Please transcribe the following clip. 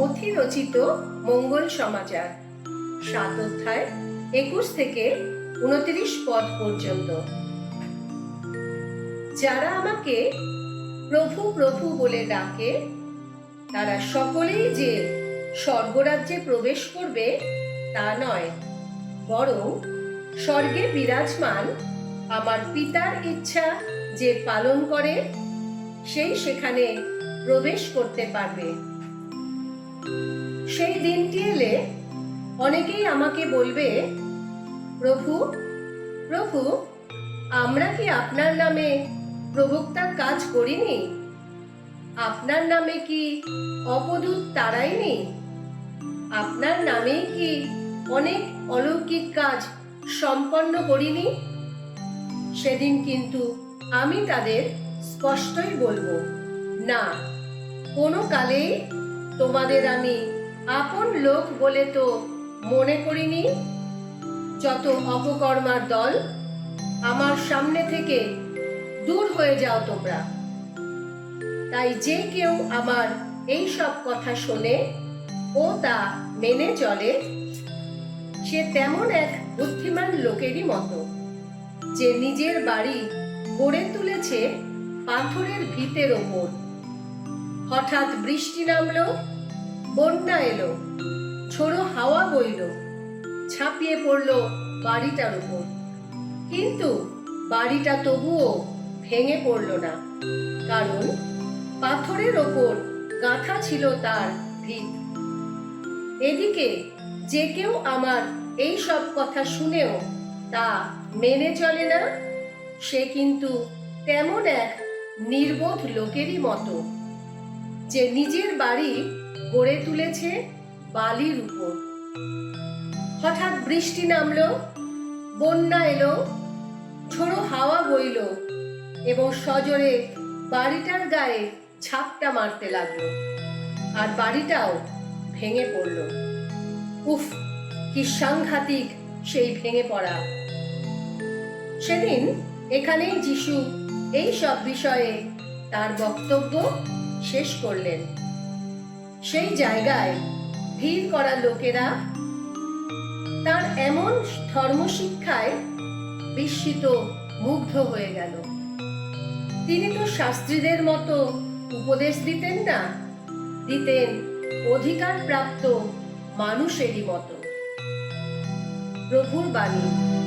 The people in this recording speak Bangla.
মথি রচিত মঙ্গল সমাচার, সাত অধ্যায়, একুশ থেকে উনত্রিশ পদ পর্যন্ত। যারা আমাকে প্রভু প্রভু বলে ডাকে, তারা সকলেই যে স্বর্গরাজ্যে প্রবেশ করবে তা নয়, বরং স্বর্গে বিরাজমান আমার পিতার ইচ্ছা যে পালন করে, সেই সেখানে প্রবেশ করতে পারবে। সেই দিনটি এলে অনেকেই আমাকে বলবে, প্রভু প্রভু, আমরা কি আপনার নামে প্রবক্তার কাজ করিনি? আপনার নামে কি অপদূত তারাইনি আপনার নামে কি অনেক অলৌকিক কাজ সম্পন্ন করিনি? সেদিন কিন্তু আমি তাদের স্পষ্টই বলব, না, কোনো কালেই তোমাদের আমি আপন লোক বলে তো মনে করিনি? যত অপকর্মার দল, আমার সামনে থেকে দূর হয়ে যাও তোমরা। তাই যে কেউ আমার এই সব কথা শোনে ও তা মেনে চলে, সে তেমন এক বুদ্ধিমান লোকেরই মতো, যে নিজের বাড়ি গড়ে তুলেছে পাথরের ভিতের ওপর। হঠাৎ বৃষ্টি নামলো বন্যা এলো, ঝোড়ো হাওয়া বইল, ছাপিয়ে পড়ল বাড়িটার উপর। কিন্তু বাড়িটা তবুও ভেঙে পড়ল না, কারণ পাথরের ওপর গাঁথা ছিল তার ভিত। এদিকে যে কেউ আমার এই সব কথা শুনেও তা মেনে চলে না, সে কিন্তু তেমন এক নির্বোধ লোকেরই মতো, যে নিজের বাড়ি গড়ে তুলেছে বালির উপর। হঠাৎ বৃষ্টি নামলো, বন্যা এলো, ঝোড়ো হাওয়া বইল এবং সজোরে বাড়িটার গায়ে ছাপটা মারতে লাগল আর বাড়িটাও ভেঙে পড়ল। উফ, কি সাংঘাতিক সেই ভেঙে পড়া। সেদিন এখানেই যিশু এই সব বিষয়ে তার বক্তব্য শেষ করলেন। সেই জায়গায় ভিড় করা লোকেরা তার এমন ধর্মশিক্ষায় বিস্মিত, মুগ্ধ হয়ে গেল। তিনি তো শাস্ত্রীদের মতো উপদেশ দিতেন না, দিতেন অধিকার প্রাপ্ত মানুষেরই মতো। প্রভুর বাণী।